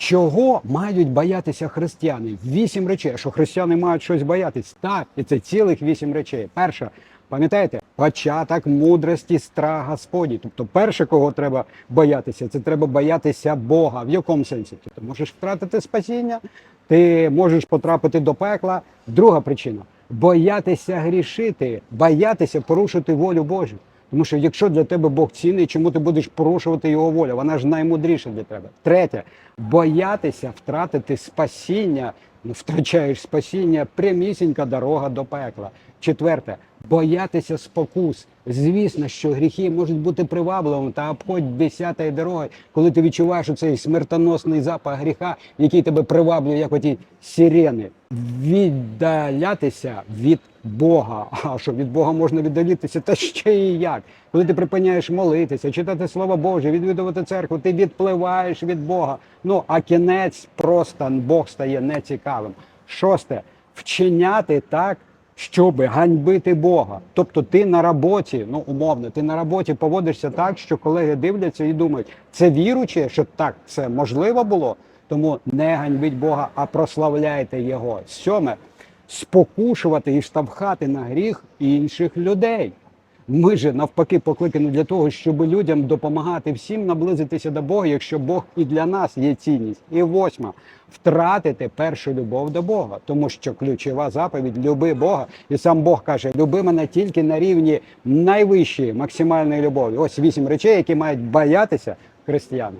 Чого мають боятися християни? Вісім речей. Що християни мають щось боятись? Так, і це цілих вісім речей. Перша, пам'ятаєте, початок мудрості страх Господній. Тобто, перше, кого треба боятися, це треба боятися Бога. В якому сенсі? Ти можеш втратити спасіння, ти можеш потрапити до пекла. Друга причина боятися грішити, боятися порушити волю Божу. Тому що якщо для тебе Бог цінний, чому ти будеш порушувати його волю? Вона ж наймудріша для тебе. Третє, боятися втратити спасіння, втрачаєш спасіння, прямісінька дорога до пекла. Четверте, боятися спокус. Звісно, що гріхи можуть бути привабливими та обходь десятої дороги, коли ти відчуваєш цей смертоносний запах гріха, який тебе приваблює, як оті сирени. Віддалятися від Бога. А що від Бога можна віддалітися? Та ще і як. Коли ти припиняєш молитися, читати Слово Боже, відвідувати церкву, ти відпливаєш від Бога. Ну а кінець просто Бог стає нецікавим. Шосте вчиняти так, щоб ганьбити Бога. Тобто ти на роботі, ну умовно, ти на роботі поводишся так, що колеги дивляться і думають, це віруче, що так це можливо було. Тому не ганьбіть Бога, а прославляйте Його. Сьоме спокушувати і штовхати на гріх інших людей. Ми же навпаки покликані для того, щоб людям допомагати всім наблизитися до Бога, якщо Бог і для нас є цінність. І восьма втратити першу любов до Бога, тому що ключова заповідь люби Бога, і сам Бог каже: люби мене тільки на рівні найвищої максимальної любові. Ось вісім речей, які мають боятися християни.